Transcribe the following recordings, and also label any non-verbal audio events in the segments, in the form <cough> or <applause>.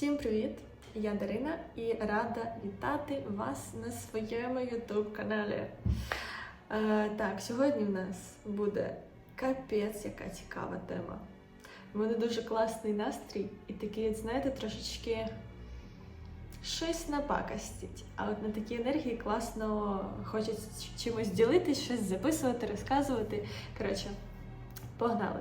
Всім привіт! Я Дарина і рада вітати вас на своєму YouTube каналі. Е, так, сьогодні в нас буде капець, яка цікава тема. У мене дуже класний настрій і такий, знаєте, трошечки щось напакостить. А от на такій енергії класно хочеться чимось ділитись, щось записувати, розказувати. Коротше, погнали!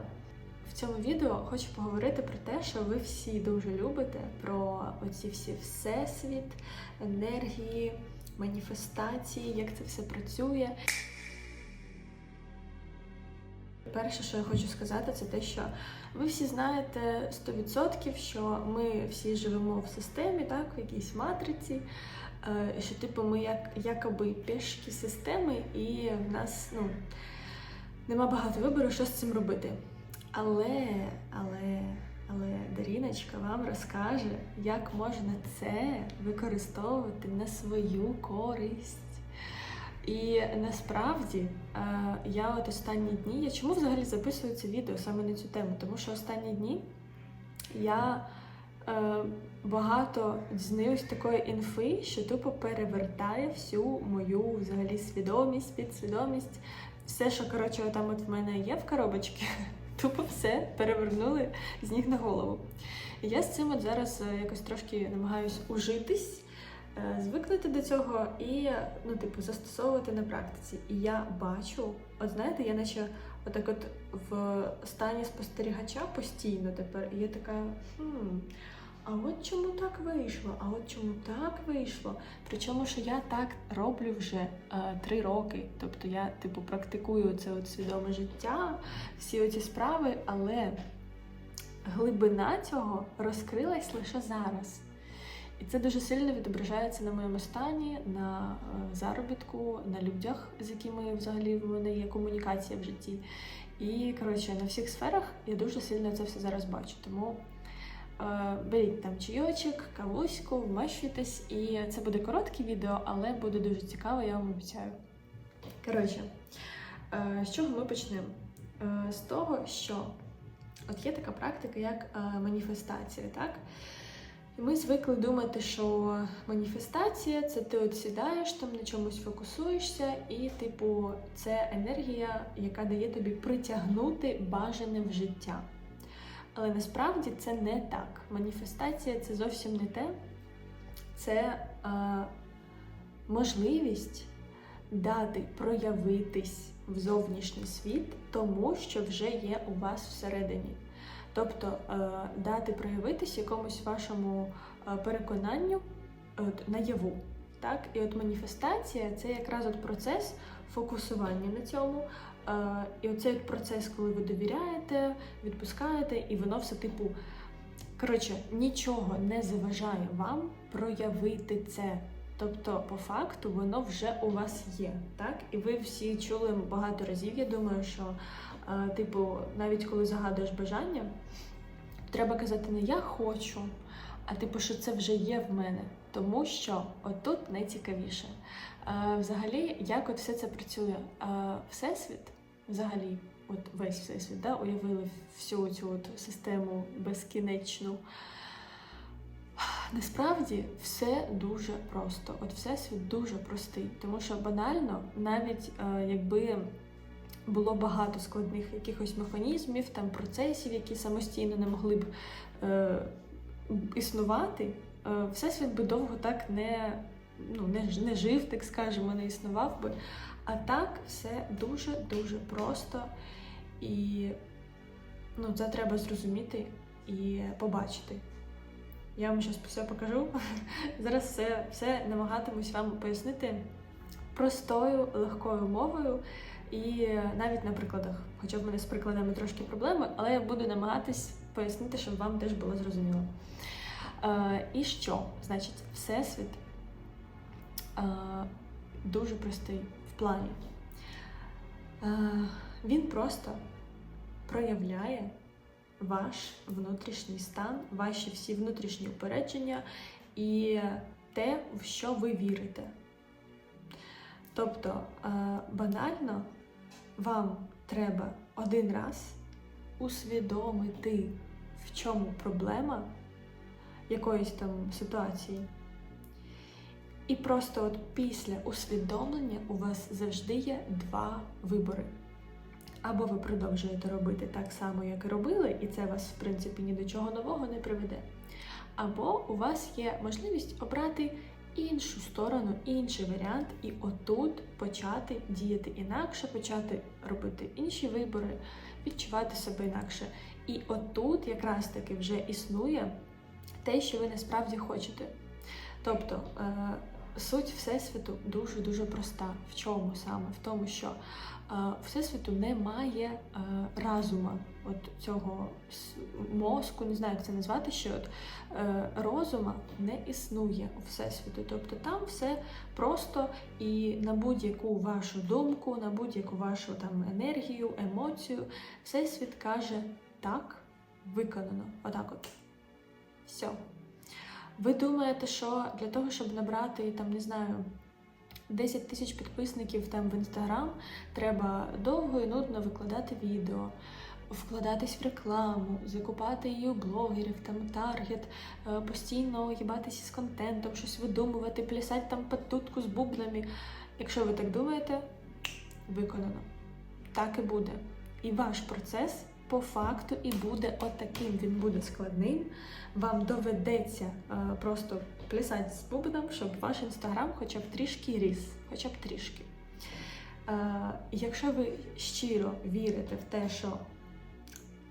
В цьому відео хочу поговорити про те, що ви всі дуже любите, про оці всі всесвіт, енергії, маніфестації, як це все працює. Перше, що я хочу сказати, це те, що ви всі знаєте 100%, що ми всі живемо в системі, так, в якійсь матриці, е, що типу ми як якоби пішки системи, і в нас ну, нема багато вибору, що з цим робити. Але, але, але Даріночка вам розкаже, як можна це використовувати на свою користь. І насправді е, я от останні дні, я чому взагалі записую це відео саме на цю тему? Тому що останні дні я е, багато дізнаюсь такої інфи, що тупо перевертає всю мою взагалі свідомість, підсвідомість. Все, що коротше, там от в мене є в коробочці, <laughs> тупо все перевернули з ніг на голову. Я з цим от зараз е, якось трошки намагаюсь ужитись, е, звикнути до цього і ну, типу, застосовувати на практиці. І я бачу, от знаєте, я наче отак от в стані спостерігача постійно тепер, і я така. хм, а от чому так вийшло? А от чому так вийшло? Причому, що я так роблю вже е, три роки. Тобто я, типу, практикую це от свідоме життя, всі оці справи, але глибина цього розкрилась лише зараз. І це дуже сильно відображається на моєму стані, на е, заробітку, на людях, з якими взагалі в мене є комунікація в житті. І коротше, на всіх сферах я дуже сильно це все зараз бачу. Тому беріть там чайочок, кавуську, вмащуйтесь, і це буде коротке відео, але буде дуже цікаво, я вам обіцяю. Коротше, е, з чого ми почнемо? Е, з того, що от є така практика, як е, маніфестація, так? І ми звикли думати, що маніфестація це ти от сідаєш там на чомусь фокусуєшся, і, типу, це енергія, яка дає тобі притягнути бажане в життя. Але насправді це не так. Маніфестація це зовсім не те. Це е, можливість дати проявитись в зовнішній світ тому, що вже є у вас всередині. Тобто е, дати проявитись якомусь вашому е, переконанню от, наяву. Так? І от маніфестація це якраз от процес фокусування на цьому. Е, і оцей процес, коли ви довіряєте, відпускаєте, і воно все типу. Коротше, нічого не заважає вам проявити це. Тобто, по факту, воно вже у вас є, так? І ви всі чули багато разів, я думаю, що, е, типу, навіть коли загадуєш бажання, треба казати не я хочу, а типу, що це вже є в мене. Тому що отут найцікавіше. Е, взагалі, як от все це працює? Е, Всесвіт, взагалі, от весь всесвіт, да, уявили всю цю от систему безкінечну. Насправді все дуже просто. От всесвіт дуже простий, тому що банально, навіть е, якби було багато складних якихось механізмів, там процесів, які самостійно не могли б е, існувати, е, всесвіт би довго так не, ну, не, не жив, так скажемо, не існував би. А так все дуже-дуже просто. І ну, це треба зрозуміти і побачити. Я вам зараз все покажу. <laughs> Зараз все, все намагатимусь вам пояснити простою, легкою мовою і навіть на прикладах. Хоча в мене з прикладами трошки проблеми, але я буду намагатись пояснити, щоб вам теж було зрозуміло. Е, і що? Значить, Всесвіт е, дуже простий плані. Е, він просто проявляє ваш внутрішній стан, ваші всі внутрішні упередження і те, в що ви вірите. Тобто, е, банально вам треба один раз усвідомити, в чому проблема, якоїсь там ситуації. І просто от після усвідомлення у вас завжди є два вибори. Або ви продовжуєте робити так само, як і робили, і це вас, в принципі, ні до чого нового не приведе. Або у вас є можливість обрати іншу сторону, інший варіант, і отут почати діяти інакше, почати робити інші вибори, відчувати себе інакше. І отут якраз таки вже існує те, що ви насправді хочете. Тобто е, суть Всесвіту дуже-дуже проста. В чому саме? В тому, що е, Всесвіту немає е, разума, от цього мозку, не знаю, як це назвати, що от, е, розума не існує у Всесвіту. Тобто там все просто і на будь-яку вашу думку, на будь-яку вашу там енергію, емоцію, Всесвіт каже так, виконано. Отак от. Все. Ви думаєте, що для того, щоб набрати там, не знаю, 10 тисяч підписників там в інстаграм, треба довго і нудно викладати відео, вкладатись в рекламу, закупати її у блогерів, там таргет, е, постійно їбатися з контентом, щось видумувати, плясати там під дудку з бубнами. Якщо ви так думаєте, виконано. Так і буде. І ваш процес по факту і буде отаким. Він буде складним. Вам доведеться е, просто плясати з бубном, щоб ваш інстаграм хоча б трішки ріс, хоча б трішки. Е, якщо ви щиро вірите в те, що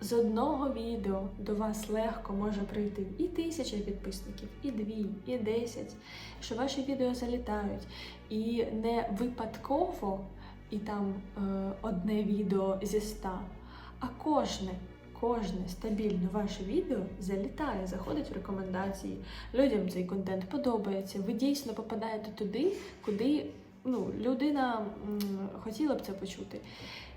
з одного відео до вас легко може прийти і тисяча підписників, і дві, і десять, що ваші відео залітають, і не випадково, і там е, одне відео зі ста, а кожне, кожне стабільно ваше відео залітає, заходить в рекомендації. Людям цей контент подобається. Ви дійсно попадаєте туди, куди ну, людина хотіла б це почути.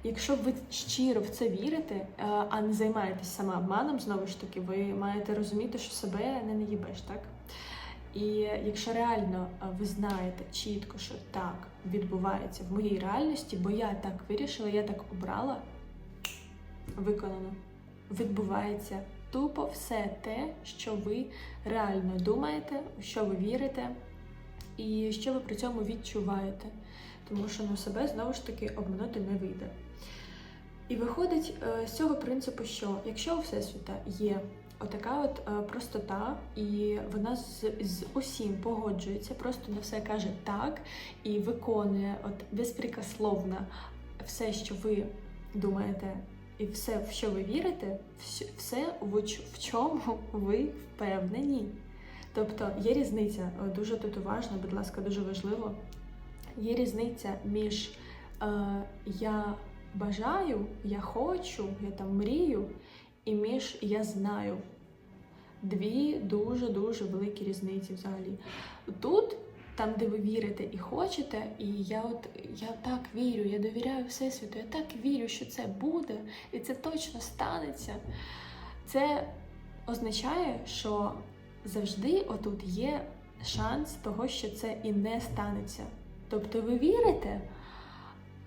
Якщо ви щиро в це вірите, е, а не займаєтесь самообманом, знову ж таки, ви маєте розуміти, що себе не наїбеш, так? І якщо реально е, ви знаєте чітко, що так відбувається в моїй реальності, бо я так вирішила, я так обрала, виконано. Відбувається тупо все те, що ви реально думаєте, у що ви вірите, і що ви при цьому відчуваєте. Тому що ну, себе знову ж таки обманути не вийде. І виходить е, з цього принципу, що якщо у Всесвіта є отака от е, простота, і вона з, з усім погоджується, просто на все каже так і виконує от безпрекословно все, що ви думаєте, і все, в що ви вірите, все, в чому ви впевнені. Тобто є різниця, е, дуже тут уважно, будь ласка, дуже важливо. Є різниця між е, я бажаю, я хочу, я там мрію, і між я знаю. Дві дуже-дуже великі різниці взагалі. Тут, там, де ви вірите і хочете, і я от я так вірю, я довіряю Всесвіту, я так вірю, що це буде, і це точно станеться. Це означає, що завжди отут є шанс того, що це і не станеться. Тобто ви вірите,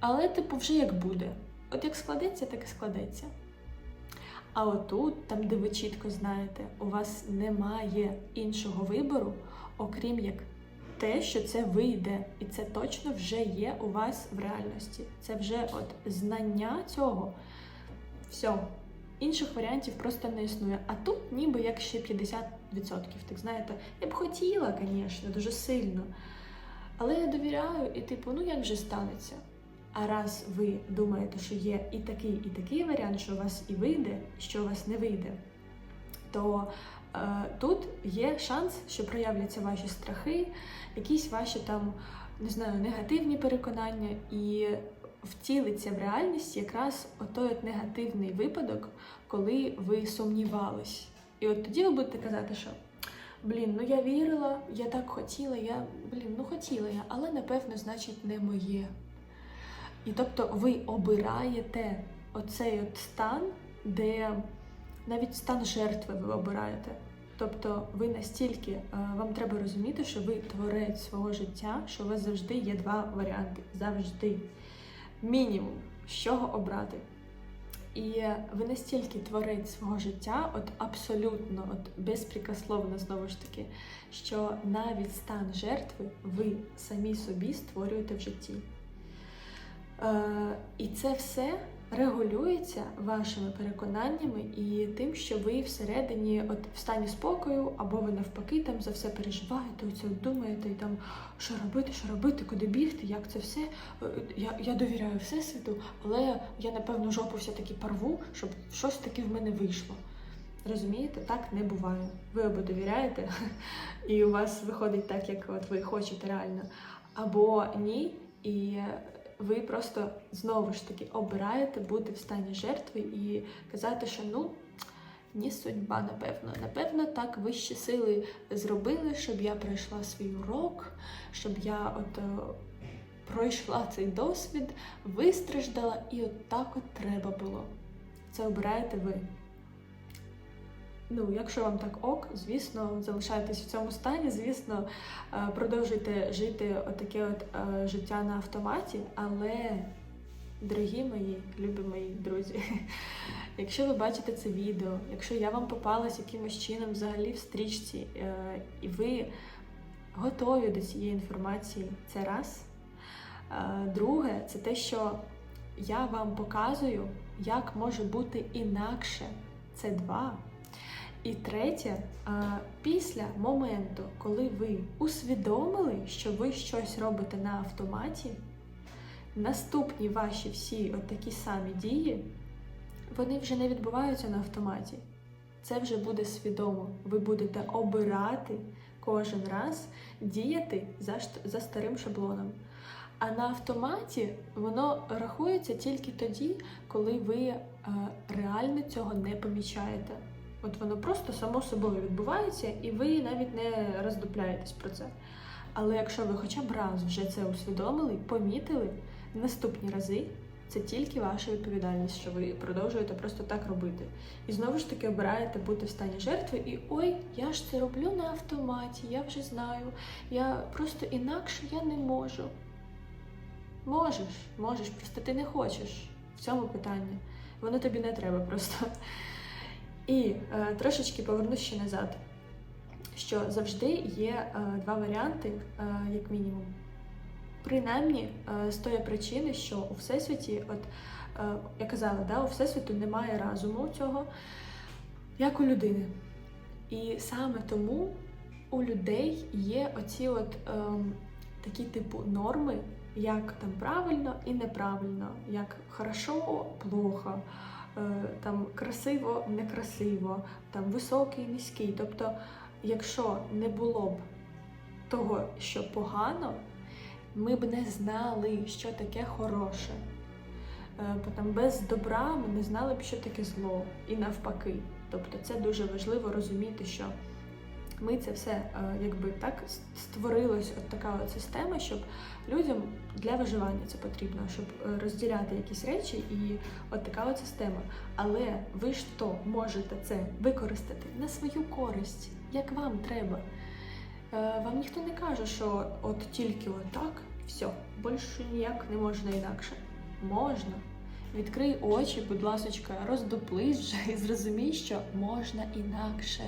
але типу вже як буде. От як складеться, так і складеться. А отут, там, де ви чітко знаєте, у вас немає іншого вибору, окрім як те, що це вийде, і це точно вже є у вас в реальності. Це вже от знання цього. Все. Інших варіантів просто не існує. А тут ніби як ще 50%. Так знаєте, я б хотіла, звісно, дуже сильно. Але я довіряю, і типу, ну як же станеться? А раз ви думаєте, що є і такий, і такий варіант, що у вас і вийде, що у вас не вийде, то тут є шанс, що проявляться ваші страхи, якісь ваші там, не знаю, негативні переконання, і втілиться в реальність якраз отой от негативний випадок, коли ви сумнівались. І от тоді ви будете казати, що блін, ну я вірила, я так хотіла, я блін, ну хотіла я, але напевно, значить, не моє. І тобто ви обираєте оцей от стан, де навіть стан жертви ви обираєте. Тобто ви настільки е, вам треба розуміти, що ви творець свого життя, що у вас завжди є два варіанти. Завжди. Мінімум, з чого обрати. І ви настільки творець свого життя, от абсолютно, от безпрекословно знову ж таки, що навіть стан жертви ви самі собі створюєте в житті. Е, і це все регулюється вашими переконаннями і тим, що ви всередині, от в стані спокою, або ви навпаки там за все переживаєте, оце думаєте, і там що робити, що робити, куди бігти, як це все. Е, Я, я довіряю Всесвіту, але я напевно жопу все-таки порву, щоб щось таки в мене вийшло. Розумієте, так не буває. Ви або довіряєте, <laughs> і у вас виходить так, як от ви хочете реально, або ні, і ви просто знову ж таки обираєте бути в стані жертви і казати, що ну. Ні, судьба, напевно. Напевно, так вищі сили зробили, щоб я пройшла свій урок, щоб я от е, пройшла цей досвід, вистраждала, і от так от треба було. Це обираєте ви. Ну, якщо вам так ок, звісно, залишайтесь в цьому стані, звісно, е, продовжуйте жити отаке от е, життя на автоматі, але, дорогі мої, любі мої друзі, <laughs> якщо ви бачите це відео, якщо я вам попалась якимось чином взагалі в стрічці, е, і ви готові до цієї інформації, це раз. Друге, це те, що я вам показую, як може бути інакше. Це два. І третє, після моменту, коли ви усвідомили, що ви щось робите на автоматі, наступні ваші всі от такі самі дії, вони вже не відбуваються на автоматі. Це вже буде свідомо. Ви будете обирати кожен раз діяти за, за старим шаблоном. А на автоматі воно рахується тільки тоді, коли ви е, реально цього не помічаєте. От воно просто само собою відбувається, і ви навіть не роздупляєтесь про це. Але якщо ви хоча б раз вже це усвідомили, помітили, наступні рази це тільки ваша відповідальність, що ви продовжуєте просто так робити. І знову ж таки обираєте бути в стані жертви, і ой, я ж це роблю на автоматі, я вже знаю. Я просто інакше я не можу. Можеш, можеш, просто ти не хочеш в цьому питанні. Воно тобі не треба просто. І е, трошечки повернусь ще назад, що завжди є е, два варіанти, е, як мінімум. Принаймні, е, з тої причини, що у Всесвіті, от е, я казала, да, у Всесвіту немає разуму цього, як у людини. І саме тому у людей є оці от ем, такі типу норми, як там правильно і неправильно, як хорошо, плохо, е, там красиво, некрасиво, там високий, низький. Тобто, якщо не було б того, що погано, ми б не знали, що таке хороше. Е, бо там без добра ми не знали б, що таке зло, і навпаки. Тобто це дуже важливо розуміти, що ми це все е, якби так створилась от така от система, щоб людям для виживання це потрібно, щоб е, розділяти якісь речі, і от така от система. Але ви ж то можете це використати на свою користь, як вам треба. Е, Вам ніхто не каже, що от тільки отак, все, більше ніяк не можна інакше. Можна. Відкрий очі, будь ласочка, роздуплись <laughs> і зрозумій, що можна інакше.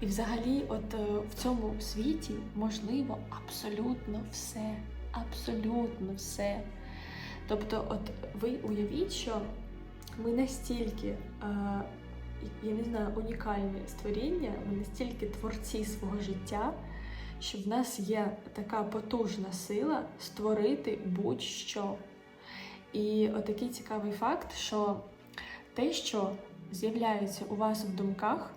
І взагалі, от е, в цьому світі можливо абсолютно все. Абсолютно все. Тобто, от ви уявіть, що ми настільки, е, я не знаю, унікальні створіння, ми настільки творці свого життя, що в нас є така потужна сила створити будь-що. І отакий цікавий факт, що те, що з'являється у вас в думках,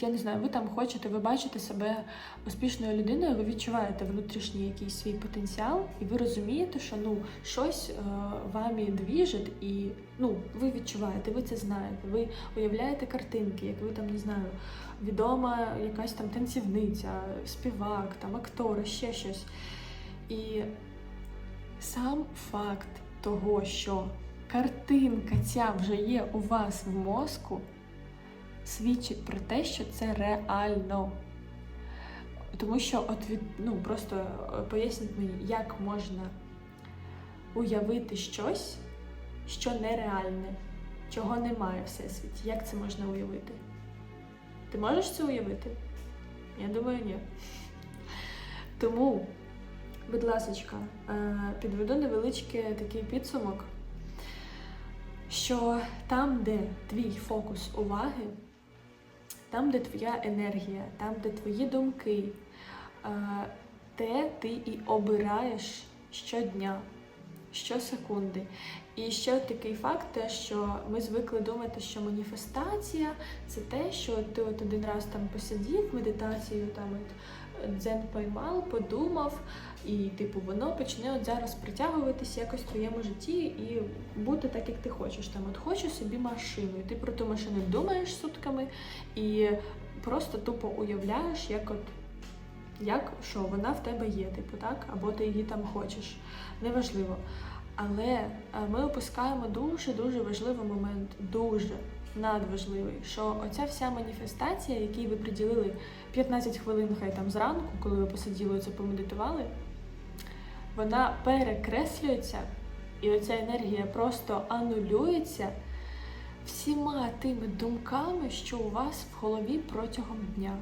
я не знаю, ви там хочете, ви бачите себе успішною людиною, ви відчуваєте внутрішній якийсь свій потенціал, і ви розумієте, що ну щось е, вамі двіжить, і ну ви відчуваєте, ви це знаєте. Ви уявляєте картинки, як ви там не знаю, відома якась там танцівниця, співак, там актор, ще щось. І сам факт того, що картинка ця вже є у вас в мозку, свідчить про те, що це реально. Тому що, от від, ну просто е, поясніть мені, як можна уявити щось, що нереальне. чого немає в всесвіті. Як це можна уявити? Ти можеш це уявити? Я думаю, ні. Тому, будь ласочка, е, підведу невеличкий такий підсумок, що там, де твій фокус уваги, там, де твоя енергія, там, де твої думки, е, те ти і обираєш щодня, щосекунди. І ще такий факт, те, що ми звикли думати, що маніфестація це те, що ти от один раз там посидів медитацію, там от дзен поймав, подумав, і типу воно почне от зараз притягуватися якось в твоєму житті і бути так, як ти хочеш. Там от хочу собі машину, і ти про ту машину думаєш сутками і просто тупо уявляєш, як от. Як що вона в тебе є, типу, так? Або ти її там хочеш. Неважливо. Але е, ми опускаємо дуже-дуже важливий момент, дуже надважливий, що оця вся маніфестація, якій ви приділили 15 хвилин, хай там зранку, коли ви посиділи це помедитували, вона перекреслюється, і оця енергія просто анулюється всіма тими думками, що у вас в голові протягом дня.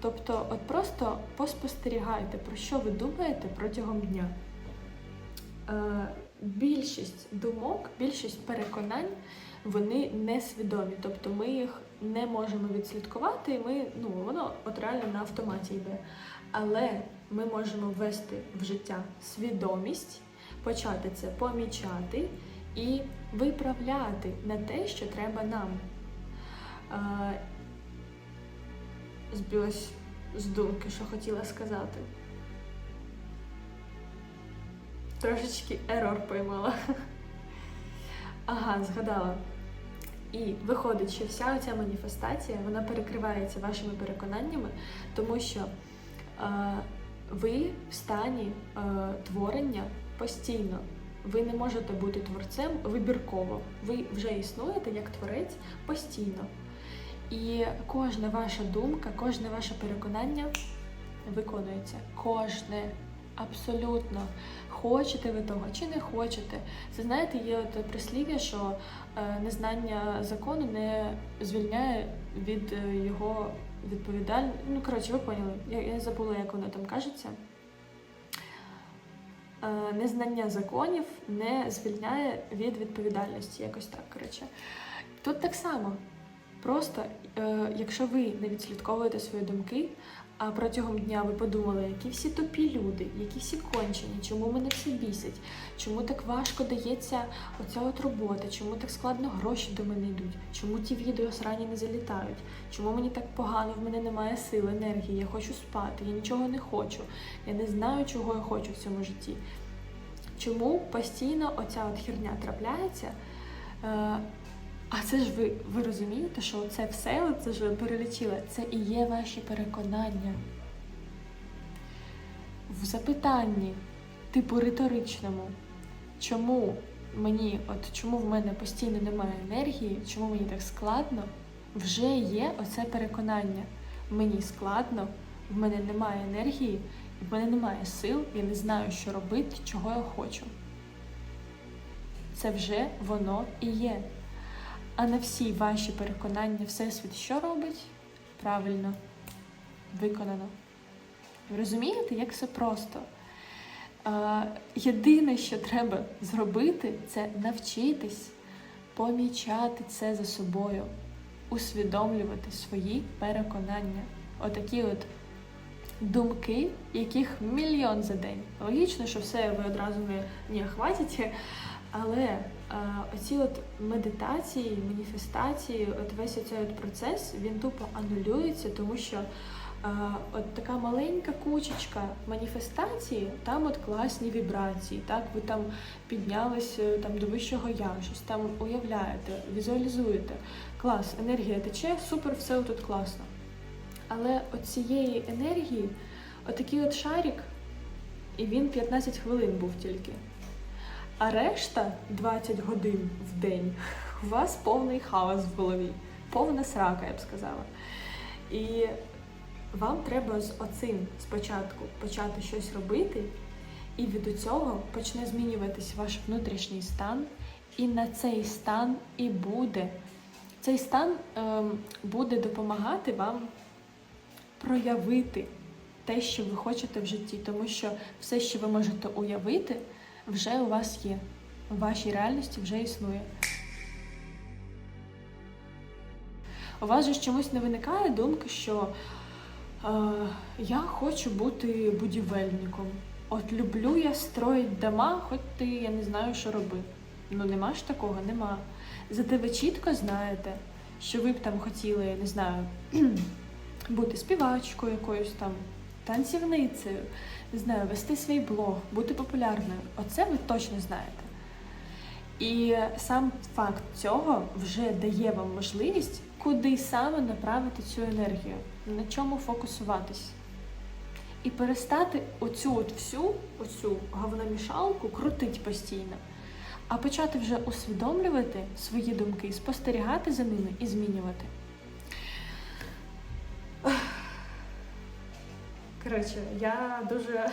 Тобто, от просто поспостерігайте, про що ви думаєте протягом дня. Е, більшість думок, більшість переконань, вони несвідомі. Тобто ми їх не можемо відслідкувати, і ми, ну, воно от реально на автоматі йде. Але ми можемо ввести в життя свідомість, почати це помічати і виправляти на те, що треба нам. Е, збилась з думки, що хотіла сказати. Трошечки ерор поймала. <laughs> Ага, згадала. І виходить, що вся ця маніфестація вона перекривається вашими переконаннями, тому що е, ви в стані е, творення постійно. Ви не можете бути творцем вибірково. Ви вже існуєте як творець постійно. І кожна ваша думка, кожне ваше переконання виконується. Кожне, абсолютно. Хочете ви того чи не хочете. Це знаєте, є от прислів'я, що е, незнання закону не звільняє від е, його відповідальності. Ну, коротше, ви поняли. Я, я забула, як воно там кажеться. Е, незнання законів не звільняє від відповідальності. Якось так, коротше. Тут так само. Просто, якщо ви не відслідковуєте свої думки, а протягом дня ви подумали, які всі тупі люди, які всі кончені, чому мене всі бісять, чому так важко дається оця от робота, чому так складно гроші до мене йдуть, чому ті відео срані не залітають, чому мені так погано, в мене немає сил, енергії, я хочу спати, я нічого не хочу, я не знаю, чого я хочу в цьому житті. Чому постійно оця от херня трапляється? А це ж ви ви розумієте, що це все, це ж ви перелічили, це і є ваші переконання. В запитанні, типу риторичному, чому мені, от чому в мене постійно немає енергії, чому мені так складно, вже є оце переконання. Мені складно, в мене немає енергії, в мене немає сил, я не знаю, що робити, чого я хочу. Це вже воно і є. А на всі ваші переконання Всесвіт що робить? Правильно, виконано. Ви розумієте, як все просто? Єдине, що треба зробити, це навчитись помічати це за собою, усвідомлювати свої переконання. Отакі от думки, яких мільйон за день. Логічно, що все ви одразу не, не хватите, але а, оці от медитації, маніфестації, от весь цей от процес він тупо анулюється, тому що а, от така маленька кучечка маніфестації, там от класні вібрації. Так, ви там піднялись е, там до вищого я, щось там уявляєте, візуалізуєте. Клас, енергія тече, супер, все тут класно. Але от цієї енергії, отакий от шарик, і він 15 хвилин був тільки. А решта 20 годин в день у вас повний хаос в голові, повна срака, я б сказала. І вам треба з оцим спочатку почати щось робити, і від цього почне змінюватись ваш внутрішній стан, І на цей стан і буде. Цей стан ем, буде допомагати вам проявити те, що ви хочете в житті, тому що все, що ви можете уявити, вже у вас є. У вашій реальності вже існує. У вас же чомусь не виникає думки, що е, я хочу бути будівельником. От люблю я строїть дома, хоч ти я не знаю, що роби. Ну нема ж такого, нема. Зате ви чітко знаєте, що ви б там хотіли, я не знаю, <clears throat> бути співачкою якоюсь там, танцівницею, не знаю, вести свій блог, бути популярною. Оце ви точно знаєте. І сам факт цього вже дає вам можливість, куди саме направити цю енергію, на чому фокусуватись. І перестати оцю от всю оцю говномішалку крутить постійно, а почати вже усвідомлювати свої думки, спостерігати за ними і змінювати. Коротше, я дуже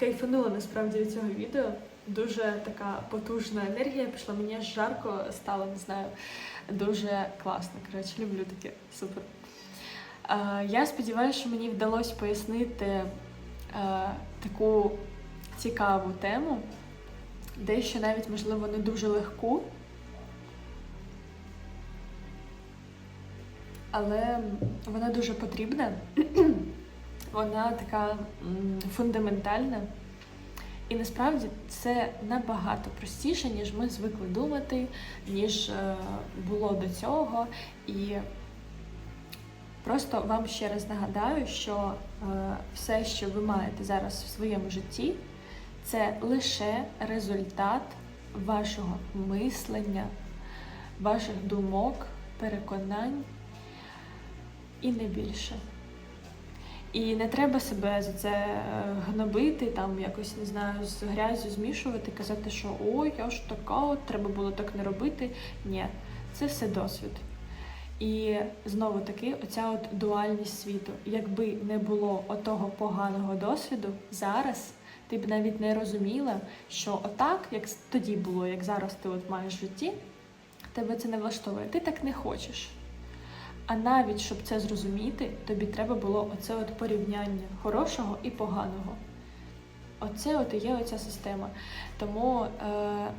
кайфанула насправді від цього відео. Дуже така потужна енергія пішла. Мені жарко стало, не знаю. Дуже класно. Коротше, люблю таке. Супер. Я сподіваюся, що мені вдалося пояснити таку цікаву тему, дещо навіть, можливо, не дуже легку. Але вона дуже потрібна, вона така фундаментальна. І насправді це набагато простіше, ніж ми звикли думати, ніж е, було до цього. І просто вам ще раз нагадаю, що е, все, що ви маєте зараз в своєму житті, це лише результат вашого мислення, ваших думок, переконань і не більше. І не треба себе за це е, гнобити, там якось не знаю, з грязю змішувати, казати, що ой, я ж така, от треба було так не робити. Ні, це все досвід. І знову таки, оця от дуальність світу. Якби не було отого поганого досвіду зараз, ти б навіть не розуміла, що отак, як тоді було, як зараз ти от маєш в житті, тебе це не влаштовує. Ти так не хочеш. А навіть щоб це зрозуміти, тобі треба було оце от порівняння хорошого і поганого. Оце от і є оця система. Тому е,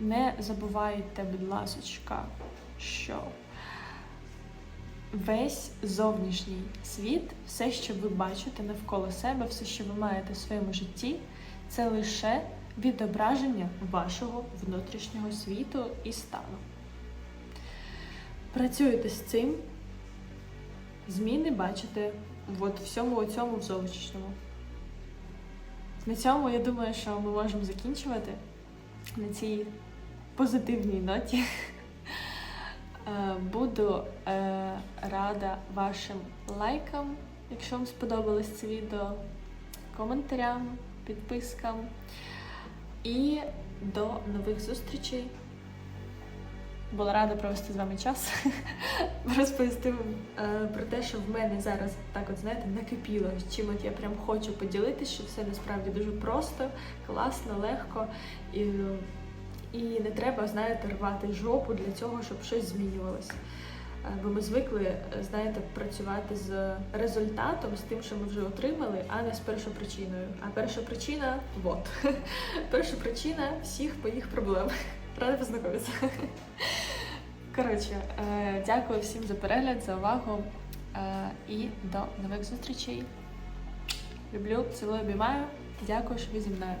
не забувайте, будь ласочка, що весь зовнішній світ, все, що ви бачите навколо себе, все, що ви маєте в своєму житті, це лише відображення вашого внутрішнього світу і стану. Працюєте з цим, зміни бачите от всьому цьому в зовнішньому. На цьому я думаю, що ми можемо закінчувати на цій позитивній ноті. <laughs> Е, Буду е, рада вашим лайкам, якщо вам сподобалось це відео, коментарям, підпискам. І до нових зустрічей. Була рада провести з вами час, <laughs> розповісти е, про те, що в мене зараз так, от знаєте, накипіло, чим от я прям хочу поділитися, що все насправді дуже просто, класно, легко і, і не треба, знаєте, рвати жопу для цього, щоб щось змінювалося. Е, Бо ми звикли, знаєте, працювати з результатом, з тим, що ми вже отримали, а не з першопричиною. А перша причина вот. <laughs> Перша причина всіх моїх проблем. Рада познайомитися. <laughs> Коротше, е, дякую всім за перегляд, за увагу е, і до нових зустрічей. Люблю, цілую, обіймаю. Дякую, що ви зі мною.